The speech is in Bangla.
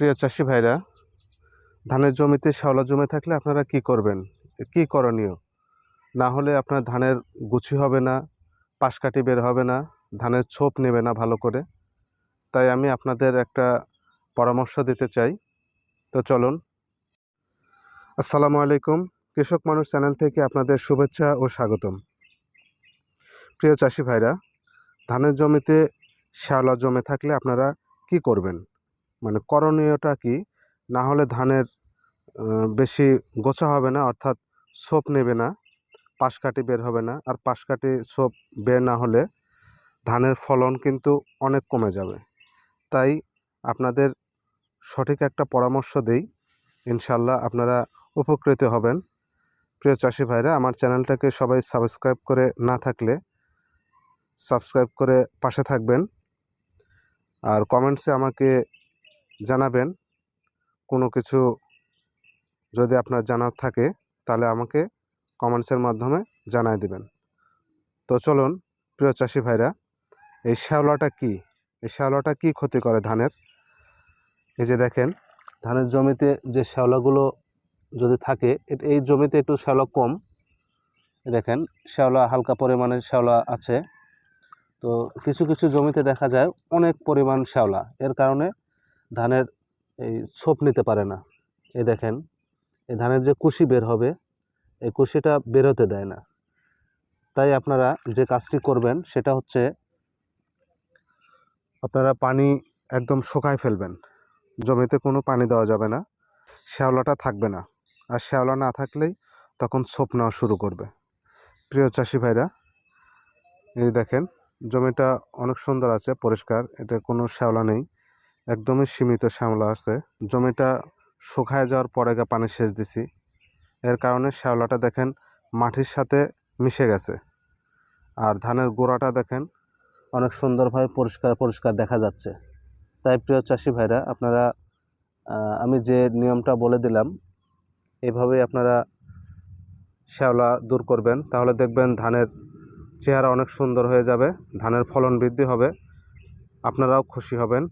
প্রিয় চাষি ভাইরা, ধানের জমিতে শ্যাওলা জমে থাকলে আপনারা কি করবেন? কি করণীয়? না হলে আপনার ধানের গুছি হবে না, পাশকাঠি বের হবে না, ধানের ছোপ নেবে না ভালো করে। তাই আমি আপনাদের একটা পরামর্শ দিতে চাই। তো চলুন। আসসালামু আলাইকুম। কৃষক মানুষ চ্যানেল থেকে আপনাদের শুভেচ্ছা ও স্বাগতম। প্রিয় চাষি ভাইরা, ধানের জমিতে শ্যাওলা জমে থাকলে আপনারা কি করবেন? মানে করণীয়টা কি? না হলে ধানের বেশি গোছা হবে না, অর্থাৎ সোপ নেবে না, পাশকাঠি বের হবে না, আর পাশকাঠি সোপ বের না হলে ধানের ফলন কিন্তু অনেক কমে যাবে। তাই আপনাদের সঠিক একটা পরামর্শ দেই, ইনশাল্লাহ আপনারা উপকৃত হবেন। প্রিয় চাষি ভাইরা, আমার চ্যানেলটাকে সবাই সাবস্ক্রাইব করে না থাকলে সাবস্ক্রাইব করে পাশে থাকবেন। আর কমেন্টসে আমাকে জানাবেন। কোনো কিছু যদি আপনার জানার থাকে, তাহলে আমাকে কমেন্টসের মাধ্যমে জানাই দিবেন। তো চলুন, প্রিয় চাষি ভাইরা, এই শ্যাওলাটা কি? এই শ্যাওলাটা কি ক্ষতি করে ধানের? এই যে দেখেন, ধানের জমিতে যে শ্যাওলাগুলো যদি থাকে এই জমিতে একটু শ্যাওলা কম। দেখেন, শ্যাওলা হালকা পরিমাণে শ্যাওলা আছে। তো কিছু কিছু জমিতে দেখা যায় অনেক পরিমাণ শ্যাওলা। এর কারণে ধানের এই ছোপ নিতে পারে না। এই দেখেন, এই ধানের যে কুশি বের হবে, এই কুশিটা বের হতে দেয় না। তাই আপনারা যে কাজটি করবেন, সেটা হচ্ছে আপনারা পানি একদম শুকায় ফেলবেন। জমিতে কোনো পানি দেওয়া যাবে না, শ্যাওলাটা থাকবে না। আর শ্যাওলা না থাকলেই তখন ছোপ নেওয়া শুরু করবে। প্রিয় চাষি ভাইরা, এই দেখেন, জমিটা অনেক সুন্দর আছে, পরিষ্কার এটা কোনো শ্যাওলা নেই। একদমই সীমিত শ্যাওলা আছে। জমিটা শুকায় যাওয়ার পরে পানি সেচ দিছি। এর কারণে শ্যাওলাটা দেখেন মাটির সাথে মিশে গেছে। আর ধানের গোড়াটা দেখেন অনেক সুন্দরভাবে পরিষ্কার পরিষ্কার দেখা যাচ্ছে। তাই প্রিয় চাষি ভাইরা, আপনারা আমি যে নিয়মটা বলে দিলাম, এভাবেই আপনারা শ্যাওলা দূর করবেন। তাহলে দেখবেন ধানের চেহারা অনেক সুন্দর হয়ে যাবে, ধানের ফলন বৃদ্ধি হবে, আপনারাও খুশি হবেন।